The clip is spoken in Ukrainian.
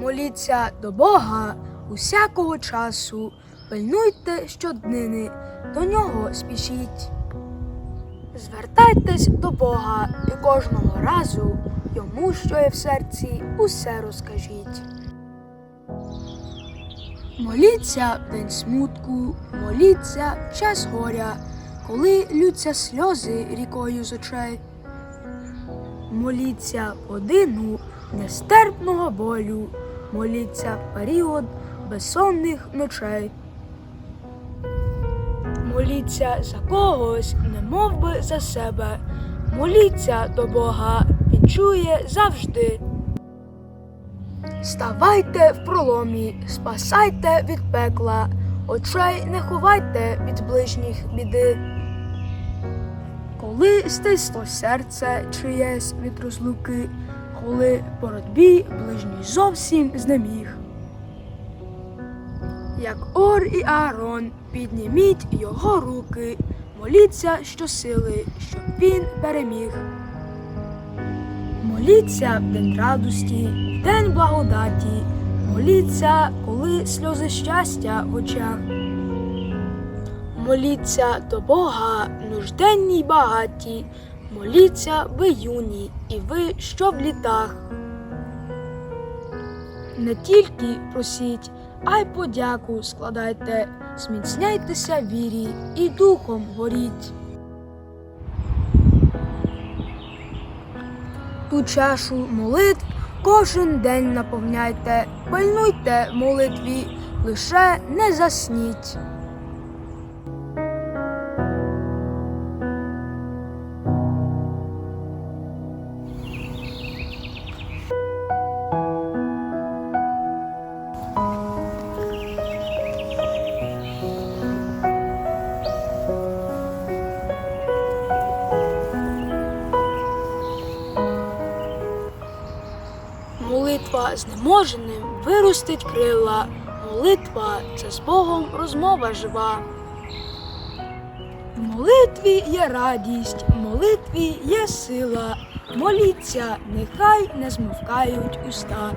Моліться до Бога усякого часу, пильнуйте щоднини, до нього спішіть. Звертайтесь до Бога і кожного разу йому, що є в серці, усе розкажіть. Моліться в день смутку, моліться в час горя, коли лються сльози рікою з очей. Моліться годину нестерпного болю, моліться в період безсонних ночей. Моліться за когось, немов би за себе. Моліться до Бога, Він чує завжди. Ставайте в проломі, спасайте від пекла, очей не ховайте від ближніх біди. Коли стисло серце чиєсь від розлуки, коли боротьбі ближній зовсім знеміг. Як Ор і Аарон, підніміть його руки, моліться щосили, щоб він переміг. Моліться в день радості, в день благодаті, моліться, коли сльози щастя в очах. Моліться до Бога, нужденні й багаті, моліться ви юні, і ви, що в літах. Не тільки просіть, а й подяку складайте, зміцняйтеся вірі і духом горіть. Ту чашу молитв кожен день наповняйте, пильнуйте молитві, лише не засніть. Молитва знеможеним виростить крила. Молитва це з Богом розмова жива. В молитві є радість, в молитві є сила. Моліться, нехай не змовкають уста.